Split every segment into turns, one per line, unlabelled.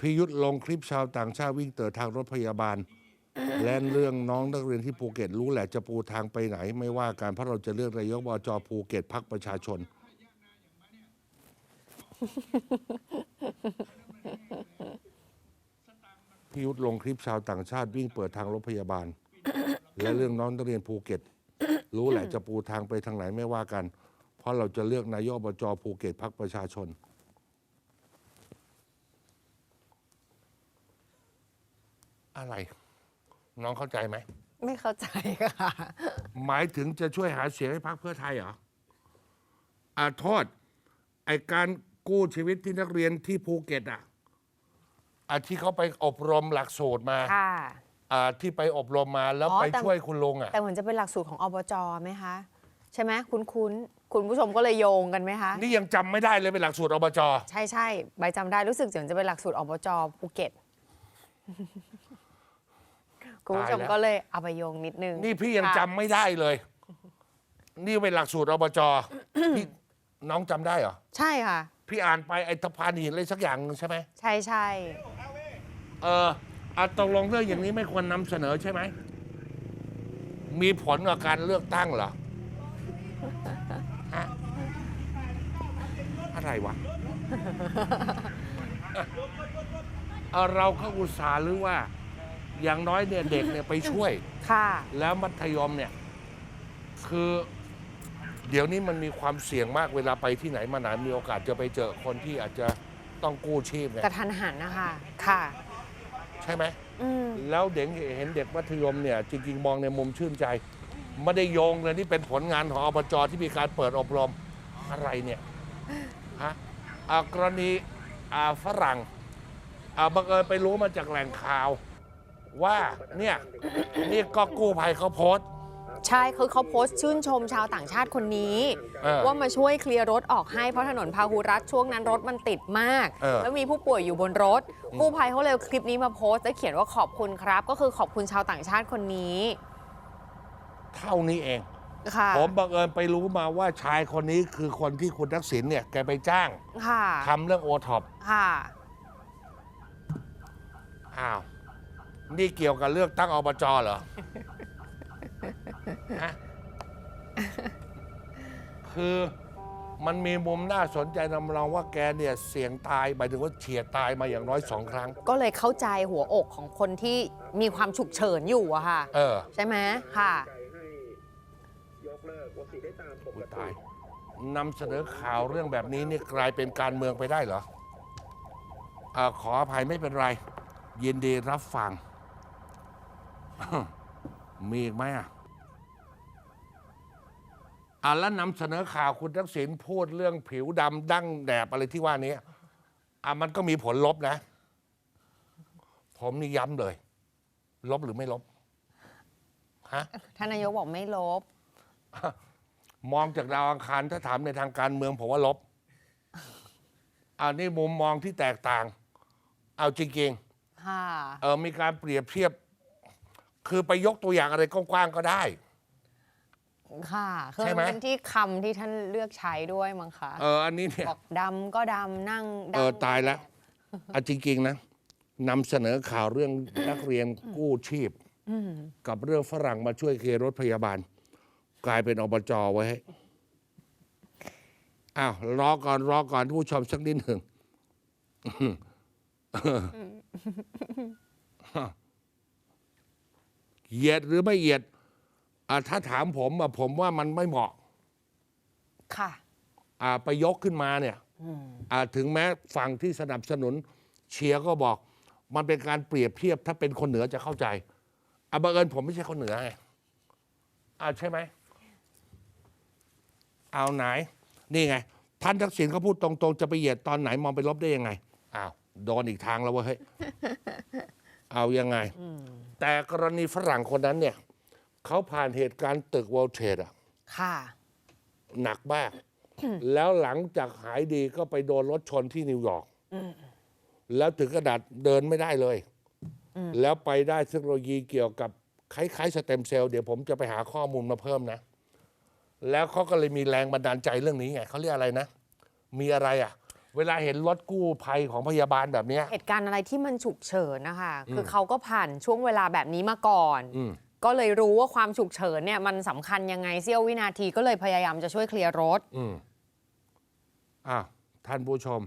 พิยุทธ์ลงคลิปชาวต่างชาติวิ่งเตอทางรถพยาบาล และเรื่องน้องนักเรียนที่ภูเก็ตรู้แหละจะปูทางไปไหน ไม่ว่าการเพราะเราจะเลือกนายกบจภูเก็ตพักประชาชน พิยุทธ์ลงคลิปชาวต่างชาติวิ่งเปิดทางรถพยาบาล และเรื่องน้องนักเรียนภูเก็ต รู้แหละจะปูทางไปทางไหนไม่ว่ากัน เพราะเราจะเลือกนายกอบจภูเก็ตพักประชาชน อะไร น้องเข้าใจไหม
ไม่เข้าใจค่ะ
หมายถึงจะช่วยหาเสียงให้พักเพื่อไทยเหรออ่าโทษไอการกู้ชีวิตที่นักเรียนที่ภูเก็ตอะอะที่เขาไปอบรมหลักสูตรมา
ค่ะ
อ่าที่ไปอบรมมาแล้ว
อ๋อ
ไป
แต่
ช่วยคุณลุงอะ
แต่เหมือนจะเป็นหลักสูตรของอบจไหมคะ ใช่ไหมคุ้นคุ้นๆคุณผู้ชมก็เลยโยงกันไหมคะ
นี่ยังจำไม่ได้เลยเป็นหลักสูตรอบจ
ใช่ใช่ใบจำได้รู้สึกเหมือนจะเป็นหลักสูตรอบจภูเก็ต คุณผู้ชม
ตายแล้ว
ก็เลยเอาไปโยงนิดนึง
นี่พี่ยัง
ค่ะ
จำไม่ได้เลย นี่เป็นหลักสูตรอบจพี่น้องจำได้เหรอ
ใช่ค่ะ
พี่อ่านไปไอ้สะพานหินอะไรสักอย่างหนึ่งใช่ไหม
ใช่ใช่
เอออะตกลงเรื่องอย่างนี้ไม่ควรนำเสนอใช่ไหม มีผลกับการเลือกตั้งเหรอฮะอะไรวะ เอ่อเราก็อุตส่าห์หรือว่า อย่างน้อยเนี่ยเด็กเนี่ยไปช่วย
ค่ะ
แล้วมัธยมเนี่ย คือ เดี๋ยวนี้มันมีความเสี่ยงมากเวลาไปที่ไหนมาไหนมีโอกาสจะไปเจอคนที่อาจจะต้องกู้ชีพไง
กระทันหันนะคะ ค่ะ
ใช่ไหม
อืม
แล้วเด็กเห็นเด็กมัธยมเนี่ย จริง ๆ มองในมุมชื่นใจไม่ได้โยงเลยนี่เป็นผลงานของอบจที่มีการเปิดอบรมอะไรเนี่ยฮะอ่ากรณีอ่าฝรั่งอ่าบังเอิญไปรู้มาจากแหล่งข่าว ว่าเนี่ยนี่ก็กู้ภัยเขาโพสต์
ใช่คือเขาโพสต์ชื่นชมชาวต่างชาติคนนี้
เออ
ว่ามาช่วยเคลียร์รถออกให้เพราะถนนพาหุรัฐช่วงนั้นรถมันติดมาก
เออ
แล้วมีผู้ป่วยอยู่บนรถ กู้ภัยเขาเลยเอาคลิปนี้มาโพสต์แล้วเขียนว่าขอบคุณครับ ก็คือขอบคุณชาวต่างชาติคนนี้
เท่านี้เอง
ค่ะ
ผมบังเอิญไปรู้มาว่าชายคนนี้คือคนที่คุณทักษิณเนี่ยแกไปจ้าง
ค่ะ
ทำเรื่องโอท็อป
ค่ะ
อ้าว นี่เกี่ยวกับเลือกตั้งอบจเหรอฮะคือมันมีมุมน่าสนใจนำรองว่าแกเนี่ยเสี่ยงตายหมายถึงว่าเฉียดตายมาอย่างน้อยสองครั้ง
ก็เลยเข้าใจหัวอกของคนที่มีความฉุกเฉินอยู่อะค่ะ
เออ
ใช่ไหมค่ะ
ยกเลิกวัคซีนได้ตามป
อุ๊
ก
ย
ติ
ตายนำเสนอข่าวเรื่องแบบนี้นี่กลายเป็นการเมืองไปได้เหรออาขออภัยไม่เป็นไร ยินดีรับฟัง มีอีกไหมอะอะแล้วนำเสนอข่าวคุณทักษิณพูดเรื่องผิวดำดั้งแดบอะไรที่ว่านี้ อะมันก็มีผลลบนะ ผมนี่ย้ำเลย ลบหรือไม่ลบฮะ
ท่านนายกบอกไม่ลบ
มองจากดาวอังคารถ้าถามในทางการเมืองผมว่าลบ อันนี้มุมมองที่แตกต่าง เอาจริง
ค่ะ
ๆเออมีการเปรียบเทียบ คือไปยกตัวอย่างอะไรกว้างๆก็ได้
ค่ะคือ
ใช่ไหม
มันเป็นที่คำที่ท่านเลือกใช้ด้วยมั้งคะ
เอออันนี้เนี่ย
บอกดำก็ดำนั่ง
เออ
ดำ
ตายแล้วเอาจริงๆนะนำเสนอข่าวเรื่อง นักเรียนกู้ชีพ
อืม
กับเรื่องฝรั่งมาช่วยเคลียร์รถพยาบาล กลายเป็นอบจไว้ให้อ้าวรอก่อนรอก่อนผู้ชมสักนิดหนึ่ง เหยียดหรือไม่เหยียดอะถ้าถามผมอะผมว่ามันไม่เหมาะ
ค่ะ
อะไปยกขึ้นมาเนี่ยอะถึงแม้ฝั่งที่สนับสนุนเชียร์ก็บอก มันเป็นการเปรียบเทียบถ้าเป็นคนเหนือจะเข้าใจอะบังเอิญผมไม่ใช่คนเหนือไงอะใช่ไหม เอาไหน นี่ไง ท่านทักษิณเขาพูดตรงๆ จะไปเหยียดตอนไหนมองไปลบได้ยังไง อ้าว โดนอีกทางแล้วเว้ย เฮ้ยเอายังไง แต่กรณีฝรั่งคนนั้นเนี่ยเขาผ่านเหตุการณ์ตึก World Trade อะ
ค่ะ
หนักมาก แล้วหลังจากหายดีก็ไปโดนรถชนที่นิวยอร์กแล้วถึงกระดาษเดินไม่ได้เลย แล้วไปได้เทคโนโลยีเกี่ยวกับคล้ายๆสเต็มเซลล์เดี๋ยวผมจะไปหาข้อมูลมาเพิ่มนะ แล้วเขาก็เลยมีแรงบันดาลใจเรื่องนี้ไงเขาเรียกอะไรนะ มีอะไรอะ เวลาเห็นรถกู้ภัยของพยาบาลแบบเนี้ย
เหตุการณ์อะไรที่มันฉุกเฉินนะคะ
อืม
คือเขาก็ผ่านช่วงเวลาแบบนี้มาก่อน
อืม
ก็เลยรู้ว่าความฉุกเฉินเนี่ยมันสำคัญยังไงเสี้ยววินาทีก็เลยพยายามจะช่วยเคลียร์รถ
อืมอ้าวท่านผู้ชม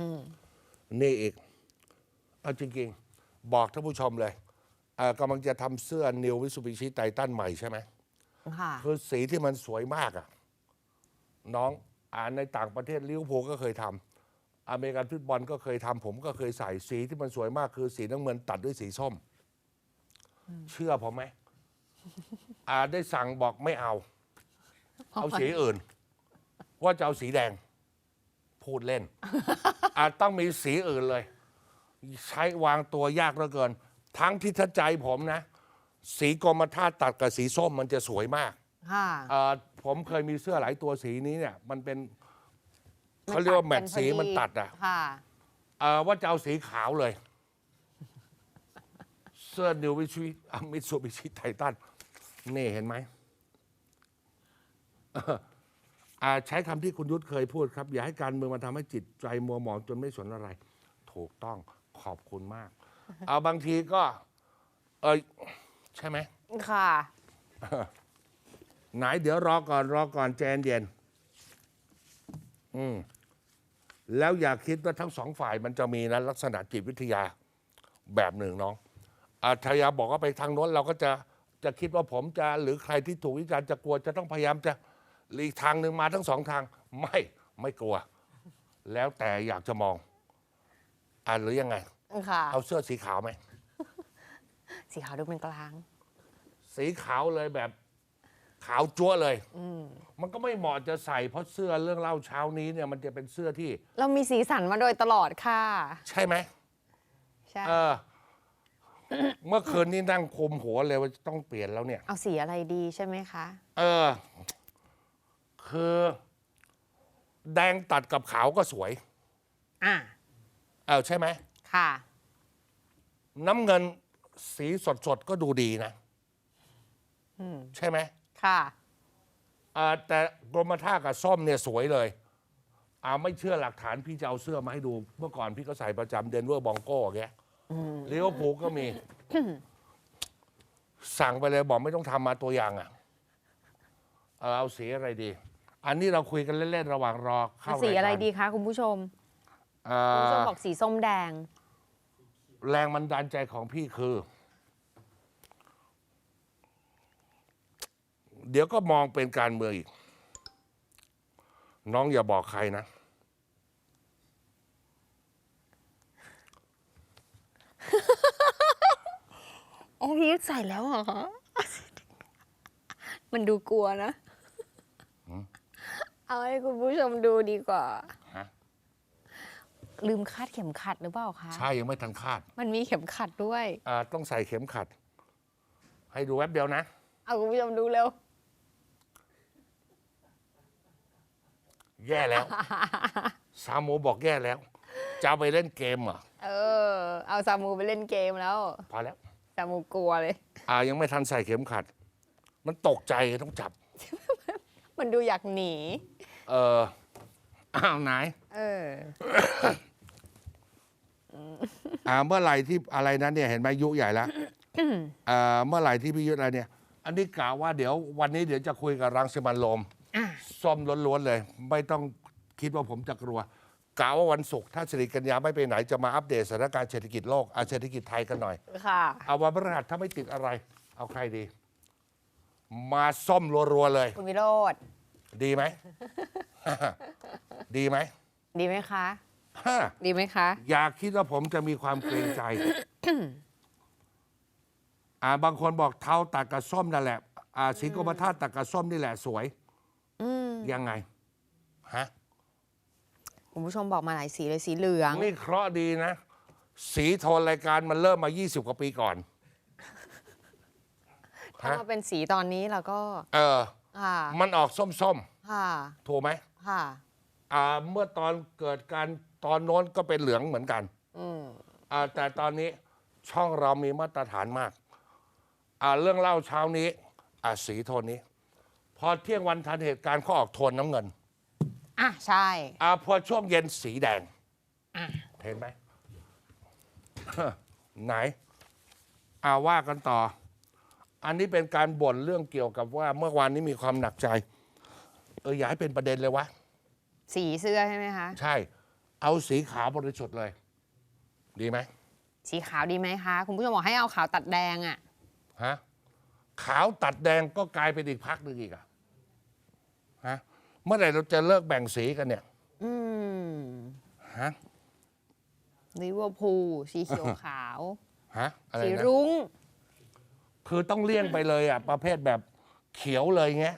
อืม
นี่อีก เอาจริงๆ บอกท่านผู้ชมเลยเอ่อกำลังจะทำเสื้อนิววิสุบิชิไททันใหม่ใช่ไหม
ค่ะ
คือสีที่มันสวยมากอะน้อง อ่านในต่างประเทศลิเวอร์พูลก็เคยทำอเมริกันฟุตบอลก็เคยทำผมก็เคยใส่สีที่มันสวยมากคือสีน้ำเงินตัดด้วยสีส้ม เชื่อผมไหมอ่าได้สั่งบอกไม่เอา เอาสีอื่น ว่าจะเอาสีแดง พูดเล่น อาจต้องมีสีอื่นเลย ใช้วางตัวยากเหลือเกิน ทั้งที่ถ้าใจผมนะ สีกรมท่าตัดกับสีส้มมันจะสวยมาก
ค่ะ
เอ่อผมเคยมีเสื้อหลายตัวสีนี้เนี่ย มันเป็นเขาเรียกว่าแมทสีมันตัดอะ
ค่ะ
เอ่อว่าจะเอาสีขาวเลย เสื้อนิววิชิมิตซูบิชิไททันนี่เห็นไหมเอ่ออ่าใช้คำที่คุณยุทธเคยพูดครับ อย่าให้การเมืองมันทำให้จิตใจมัวหมองจนไม่สนอะไร ถูกต้องขอบคุณมาก เอาบางทีก็ เออใช่ไหม
ค่ะ
ไหนเดี๋ยวรอก่อนรอก่อนใจเย็นๆอืมแล้วอย่าคิดว่าทั้งสองฝ่ายมันจะมีนะลักษณะจิตวิทยาแบบหนึ่งน้องอาทยาบอกว่าไปทางโน้นเราก็จะจะคิดว่าผมจะหรือใครที่ถูกวิจารณ์จะกลัวจะต้องพยายามจะหลีกทางหนึ่งมาทั้งสองทาง ไม่ไม่กลัว แล้วแต่อยากจะมองอ่าหรือยังไง
ค่ะ
เอาเสื้อสีขาวไหม
สีขาวดูเป็นกลาง
สีขาวเลยแบบ ขาวจั๊วเลย
อืม
มันก็ไม่เหมาะจะใส่เพราะเสื้อเรื่องเล่าเช้านี้เนี่ยมันจะเป็นเสื้อที่
เรามีสีสันมาโดยตลอดค่ะ
ใช่ไหม
ใช่
เออ เมื่อคืนนี้นั่งคุมหัวเลยว่าต้องเปลี่ยนแล้วเนี่ย
เอาสีอะไรดีใช่ไหมคะ
เออ คือ แดงตัดกับขาวก็สวย
อะ
เออใช่ไหม
ค่ะ
น้ำเงินสีสดๆก็ดูดีนะ
อืม
ใช่ไหม
ค่ะ
อ่าแต่กรมท่ากับส้มเนี่ยสวยเลยอ่าไม่เชื่อหลักฐานพี่จะเอาเสื้อมาให้ดู เมื่อก่อนพี่ก็ใส่ประจำเดนเวอร์บองโก้อย่างเงี้ยลิเวอร์พูลก็มี สั่งไปเลยบอกไม่ต้องทำมาตัวอย่างอะเออเอาสีอะไรดี อันนี้เราคุยกันเล่นๆระหว่างรอเข้า
สีอะไรา
ยการ
ดีคะคุณผู้ชม
เอ่
คุณผู้ชม
อ
บอกสีส้มแดง
แรงบันดาลใจของพี่คือ เดี๋ยวก็มองเป็นการเมืองอีก น้องอย่าบอกใครนะ
โอ้พี่ยุทธใส่แล้วเหรอคะมันดูกลัวนะ เอาให้คุณผู้ชมดูดีกว่า
ฮะ
ลืมคาดเข็มขัดหรือเปล่าคะ
ใช่ยังไม่ทันคาด
มันมีเข็มขัดด้วย
อ่าต้องใส่เข็มขัด ให้ดูแวบเดียวนะ
เอาคุณผู้ชมดูเร็ว
แย่แล้ว ซาโมบอกแย่แล้ว จะเอาไปเล่นเกมเหรอ
เออ เอาซามูไปเล่นเกมแล้ว
พอแล้ว
ซามูกลัวเลย
อ่ายังไม่ทันใส่เข็มขัด มันตกใจต้องจับ
มันดูอยากหนี
เอออ้าวไหน
เออ
อ่าเมื่อไหร่ที่อะไรนั้นเนี่ยเห็นไหมยุใหญ่แล้วอ่าเมื่อไหร่ที่พี่ยุทธอะไรเนี่ย อันนี้กล่าวว่าเดี๋ยววันนี้เดี๋ยวจะคุยกับรังสิมันโรม
อะ
ส้มล้วนๆเลย ไม่ต้องคิดว่าผมจะกลัวกล่าวว่าวันศุกร์ถ้าสิริกัญญาไม่ไปไหนจะมาอัปเดตสถานการณ์เศรษฐกิจโลกอะเศรษฐกิจไทยกันหน่อย
ค่ะ
เอาวันพฤหัสถ้าไม่ติดอะไร เอาใครดี มาส้มรัวๆเลย
คุณวิโรธ
ดีไหม ดีไหม
ดีไหมคะ
ฮะ
ดีไหมคะ
อย่าคิดว่าผมจะมีความเกรงใจ อ่าบางคนบอกเทาตัดกับส้มนั่นแหละ อ่าสีกรมท่าตัดกับส้มนี่แหละสวย
อืม
ยังไงฮะ
คุณผู้ชมบอกมาหลายสีเลยสีเหลือง
นี่เคราะห์ดีนะ สีโทนรายการมันเริ่มมา 20 กว่าปีก่อน
ถ้ามาเป็นสีตอนนี้เราก็
เออ
ค่ะ
มันออกส้ม
ค่ะ
ๆ ถูกไหม
ค่ะ
อ่าเมื่อตอนเกิดการตอนโน้นก็เป็นเหลืองเหมือนกัน
อืม
อ่าแต่ตอนนี้ช่องเรามีมาตรฐานมากอ่าเรื่องเล่าเช้านี้อ่าสีโทนนี้ พอเที่ยงวันทันเหตุการณ์เขาออกโทนน้ำเงิน
อะใช่
อ่าพอช่วงเย็นสีแดง
อะ
เห็นไหม ไหนอาว่ากันต่อ อันนี้เป็นการบ่นเรื่องเกี่ยวกับว่าเมื่อวานนี้มีความหนักใจ เอออย่าให้เป็นประเด็นเลยวะ
สีเสื้อใช่ไหมคะ
ใช่ เอาสีขาวบริสุทธิ์เลย ดีไหม
สีขาวดีไหมคะ คุณผู้ชมบอกให้เอาขาวตัดแดงอะ
ฮะ ขาวตัดแดงก็กลายเป็นอีกพักหนึ่งอีกอะฮะ เมื่อไหร่เราจะเลิกแบ่งสีกันเนี่ย
อืม
ฮะ
ลิเวอร์พูลสีเขียวขาว
ฮะอะไร
สี
นะ
รุ้ง
คือต้องเลี่ยงไปเลยอะประเภทแบบเขียวเลยเงี้ย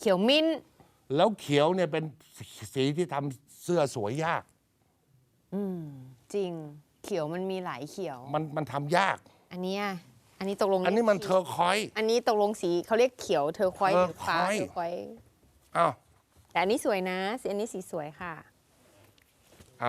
เขียวมิ้นท์
แล้วเขียวเนี่ยเป็นสีที่ทำเสื้อสวยยาก
อืม จริง เขียวมันมีหลายเขียว
มันมันทำยาก
อันเนี้ยอันนี้ตกลง
อันนี้มัน
รียก
เทอร์คอยส์
อันนี้ตกลงสีเขาเรียกเขียวเทอร์ควอยซ์หรือฟ้า
เทอร์ควอยซ์
เทอร์ควอยซ์
อ้าว
แต่อันนี้สวยนะสีอันนี้สีสวยค่ะ